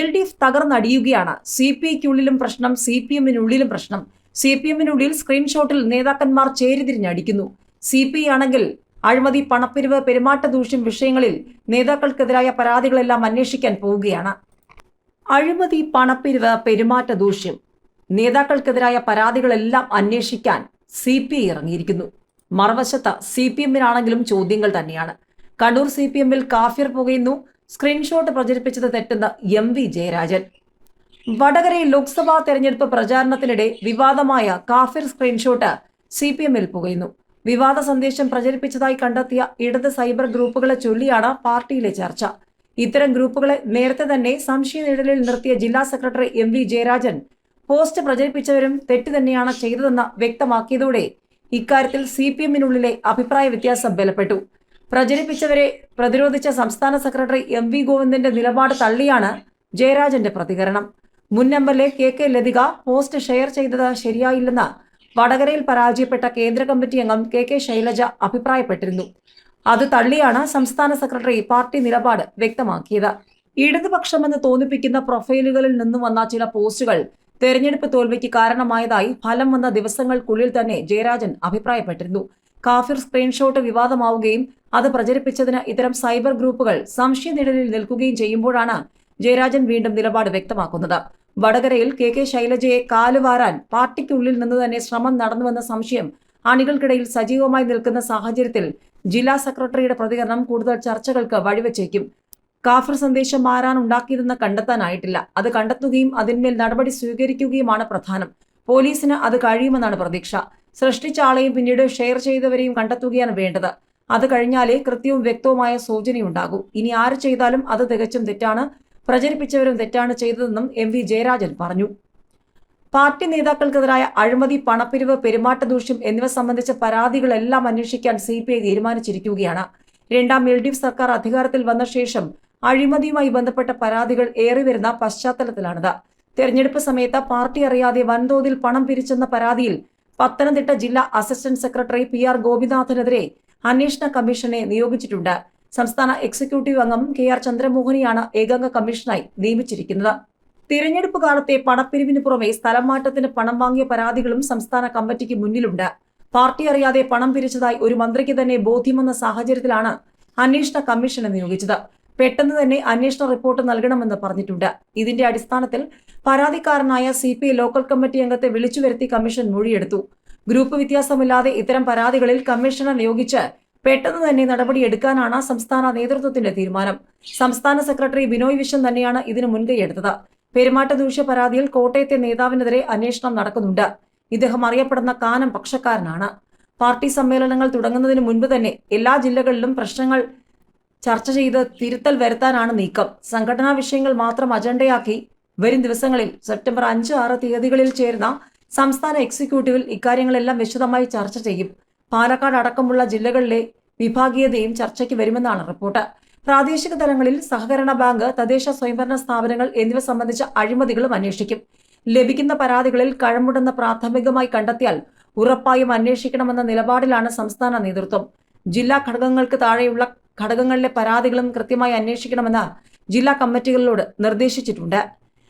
L D F തകർന്നടിയുകയാണ്. C P ഐക്കുള്ളിലും പ്രശ്നം സി പി എമ്മിനുള്ളിലും പ്രശ്നം. സി പി എമ്മിനുള്ളിൽ സ്ക്രീൻഷോട്ടിൽ നേതാക്കന്മാർ ചേരിതിരിഞ്ഞടിക്കുന്നു. സി പി ഐ ആണെങ്കിൽ അഴിമതി പണപ്പിരിവ് പെരുമാറ്റ ദൂഷ്യം വിഷയങ്ങളിൽ നേതാക്കൾക്കെതിരായ പരാതികളെല്ലാം അന്വേഷിക്കാൻ പോവുകയാണ്. അഴിമതി പണപ്പിരിവ് പെരുമാറ്റ ദൂഷ്യം നേതാക്കൾക്കെതിരായ പരാതികളെല്ലാം അന്വേഷിക്കാൻ സി പി ഐ ഇറങ്ങിയിരിക്കുന്നു. മറുവശത്ത് സി പി എമ്മിനാണെങ്കിലും ചോദ്യങ്ങൾ തന്നെയാണ്. കണ്ണൂർ സി പി എമ്മിൽ കാഫിർ പുകയുന്നു. സ്ക്രീൻഷോട്ട് പ്രചരിപ്പിച്ചത് തെറ്റെന്ന് എം വി ജയരാജൻ. വടകരയിൽ ലോക്സഭാ തെരഞ്ഞെടുപ്പ് പ്രചാരണത്തിനിടെ വിവാദമായ കാഫിർ സ്ക്രീൻഷോട്ട് സി പി എമ്മിൽ പുകയുന്നു. വിവാദ സന്ദേശം പ്രചരിപ്പിച്ചതായി കണ്ടെത്തിയ ഇടത് സൈബർ ഗ്രൂപ്പുകളെ ചൊല്ലിയാണ് പാർട്ടിയിലെ ചർച്ച. ഇത്തരം ഗ്രൂപ്പുകളെ നേരത്തെ തന്നെ സംശയ നിഴലിൽ നിർത്തിയ ജില്ലാ secretary M V Jayarajan post പ്രചരിപ്പിച്ചവരും തെറ്റ് തന്നെയാണ് ചെയ്തതെന്ന് വ്യക്തമാക്കിയതോടെ ഇക്കാര്യത്തിൽ സി പി എമ്മിനുള്ളിലെ അഭിപ്രായ വ്യത്യാസം ബലപ്പെട്ടു. പ്രചരിപ്പിച്ചവരെ പ്രതിരോധിച്ച സംസ്ഥാന സെക്രട്ടറി എം വി ഗോവിന്ദന്റെ നിലപാട് തള്ളിയാണ് ജയരാജന്റെ പ്രതികരണം. മുൻ M L A K K Lathika post share ചെയ്തത് ശരിയായില്ലെന്ന് വടകരയിൽ പരാജയപ്പെട്ട കേന്ദ്ര കമ്മിറ്റി അംഗം കെ കെ ശൈലജ അഭിപ്രായപ്പെട്ടിരുന്നു. അത് തള്ളിയാണ് സംസ്ഥാന സെക്രട്ടറി പാർട്ടി നിലപാട് വ്യക്തമാക്കിയത്. ഇടതുപക്ഷമെന്ന് തോന്നിപ്പിക്കുന്ന പ്രൊഫൈലുകളിൽ നിന്നും വന്ന ചില പോസ്റ്റുകൾ തെരഞ്ഞെടുപ്പ് തോൽവിക്ക് കാരണമായതായി ഫലം വന്ന ദിവസങ്ങൾക്കുള്ളിൽ തന്നെ ജയരാജൻ അഭിപ്രായപ്പെട്ടിരുന്നു. കാഫിർ സ്ക്രീൻഷോട്ട് വിവാദമാവുകയും അത് പ്രചരിപ്പിച്ചതിന് ഇത്തരം സൈബർ ഗ്രൂപ്പുകൾ സംശയനിഴലിൽ നിൽക്കുകയും ചെയ്യുമ്പോഴാണ് ജയരാജൻ വീണ്ടും നിലപാട് വ്യക്തമാക്കുന്നത്. വടകരയിൽ കെ കെ ശൈലജയെ കാലുവാരാൻ പാർട്ടിക്കുള്ളിൽ നിന്ന് തന്നെ ശ്രമം നടന്നുവെന്ന സംശയം അണികൾക്കിടയിൽ സജീവമായി നിൽക്കുന്ന സാഹചര്യത്തിൽ ജില്ലാ സെക്രട്ടറിയുടെ പ്രതികരണം കൂടുതൽ ചർച്ചകൾക്ക് വഴിവെച്ചേക്കും. കാഫർ സന്ദേശം ആരാണ് ഉണ്ടാക്കിയതെന്ന് കണ്ടെത്താനായിട്ടില്ല. അത് കണ്ടെത്തുകയും അതിന്മേൽ നടപടി സ്വീകരിക്കുകയുമാണ് പ്രധാനം. പോലീസിന് അത് കഴിയുമെന്നാണ് പ്രതീക്ഷ. സൃഷ്ടിച്ച ആളെയും പിന്നീട് ഷെയർ ചെയ്തവരെയും കണ്ടെത്തുകയാണ് വേണ്ടത്. അത് കഴിഞ്ഞാലേ കൃത്യവും വ്യക്തവുമായ സൂചനയുണ്ടാകൂ. ഇനി ആര് ചെയ്താലും അത് തികച്ചും തെറ്റാണ്. പ്രചരിപ്പിച്ചവരും തെറ്റാണ് ചെയ്തതെന്നും എം വി ജയരാജൻ പറഞ്ഞു. പാർട്ടി നേതാക്കൾക്കെതിരായ അഴിമതി പണപ്പിരിവ് പെരുമാറ്റ ദൂഷ്യം എന്നിവ സംബന്ധിച്ച പരാതികളെല്ലാം അന്വേഷിക്കാൻ സി പി ഐ തീരുമാനിച്ചിരിക്കുകയാണ്. രണ്ടാം എൽ ഡി എഫ് സർക്കാർ അധികാരത്തിൽ വന്ന ശേഷം അഴിമതിയുമായി ബന്ധപ്പെട്ട പരാതികൾ ഏറിവരുന്ന പശ്ചാത്തലത്തിലാണിത്. തെരഞ്ഞെടുപ്പ് സമയത്ത് പാർട്ടി അറിയാതെ വൻതോതിൽ പണം പിരിച്ചെന്ന പരാതിയിൽ പത്തനംതിട്ട ജില്ലാ അസിസ്റ്റന്റ് സെക്രട്ടറി പി ആർ ഗോപിനാഥിനെതിരെ അന്വേഷണ കമ്മീഷനെ നിയോഗിച്ചിട്ടുണ്ട്. സംസ്ഥാന എക്സിക്യൂട്ടീവ് അംഗം കെ ആർ ചന്ദ്രമോഹനെയാണ് ഏകാംഗ കമ്മീഷനായി നിയമിച്ചിരിക്കുന്നത്. തിരഞ്ഞെടുപ്പ് കാലത്തെ പണപ്പിരിവിന് പുറമെ സ്ഥലം മാറ്റത്തിന് പണം വാങ്ങിയ പരാതികളും സംസ്ഥാന കമ്മിറ്റിക്ക് മുന്നിലുണ്ട്. പാർട്ടി അറിയാതെ പണം പിരിച്ചതായി ഒരു മന്ത്രിക്ക് തന്നെ ബോധ്യമെന്ന സാഹചര്യത്തിലാണ് അന്വേഷണ കമ്മീഷനെ നിയോഗിച്ചത്. പെട്ടെന്ന് തന്നെ അന്വേഷണ റിപ്പോർട്ട് നൽകണമെന്ന് പറഞ്ഞിട്ടുണ്ട്. ഇതിന്റെ അടിസ്ഥാനത്തിൽ പരാതിക്കാരനായ സി പി ലോക്കൽ കമ്മിറ്റി അംഗത്തെ വിളിച്ചു വരുത്തി കമ്മീഷൻ മൊഴിയെടുത്തു. ഗ്രൂപ്പ് വ്യത്യാസമില്ലാതെ ഇത്തരം പരാതികളിൽ കമ്മീഷനെ നിയോഗിച്ച് പെട്ടെന്ന് തന്നെ നടപടിയെടുക്കാനാണ് സംസ്ഥാന നേതൃത്വത്തിന്റെ തീരുമാനം. സംസ്ഥാന സെക്രട്ടറി ബിനോയ് വിശ്വൻ തന്നെയാണ് ഇതിന് മുൻകൈയെടുത്തത് പെരുമാറ്റ ദൂഷ്യ പരാതിയിൽ കോട്ടയത്തെ നേതാവിനെതിരെ അന്വേഷണം നടക്കുന്നുണ്ട്. ഇദ്ദേഹം അറിയപ്പെടുന്ന കാനം പക്ഷക്കാരനാണ്. പാർട്ടി സമ്മേളനങ്ങൾ തുടങ്ങുന്നതിന് മുൻപ് തന്നെ എല്ലാ ജില്ലകളിലും പ്രശ്നങ്ങൾ ചർച്ച ചെയ്ത് തിരുത്തൽ വരുത്താനാണ് നീക്കം. സംഘടനാ വിഷയങ്ങൾ മാത്രം അജണ്ടയാക്കി വരും ദിവസങ്ങളിൽ സെപ്റ്റംബർ അഞ്ച് ആറ് തീയതികളിൽ ചേരുന്ന സംസ്ഥാന എക്സിക്യൂട്ടീവിൽ ഇക്കാര്യങ്ങളെല്ലാം വിശദമായി ചർച്ച ചെയ്യും. പാലക്കാട് അടക്കമുള്ള ജില്ലകളിലെ വിഭാഗീയതയും ചർച്ചയ്ക്ക് വരുമെന്നാണ് റിപ്പോർട്ട്. പ്രാദേശിക തലങ്ങളിൽ സഹകരണ ബാങ്ക് തദ്ദേശ സ്വയംഭരണ സ്ഥാപനങ്ങൾ എന്നിവ സംബന്ധിച്ച അഴിമതികളും അന്വേഷിക്കും. ലഭിക്കുന്ന പരാതികളിൽ കഴമുടെന്ന് പ്രാഥമികമായി കണ്ടെത്തിയാൽ ഉറപ്പായും അന്വേഷിക്കണമെന്ന നിലപാടിലാണ് സംസ്ഥാന നേതൃത്വം. ജില്ലാ ഘടകങ്ങൾക്ക് താഴെയുള്ള ഘടകങ്ങളിലെ പരാതികളും കൃത്യമായി അന്വേഷിക്കണമെന്ന് ജില്ലാ കമ്മിറ്റികളോട് നിർദ്ദേശിച്ചിട്ടുണ്ട്.